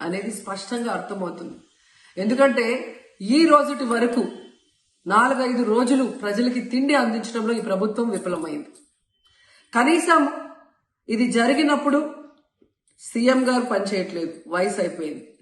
అనేది స్పష్టంగా అర్థమవుతుంది. ఎందుకంటే ఈ రోజుటి వరకు నాలుగైదు రోజులు ప్రజలకి తిండి అందించడంలో ఈ ప్రభుత్వం విఫలమైంది. కనీసం ఇది జరిగినప్పుడు సీఎం గారు పనిచేయట్లేదు వయసు అయిపోయింది.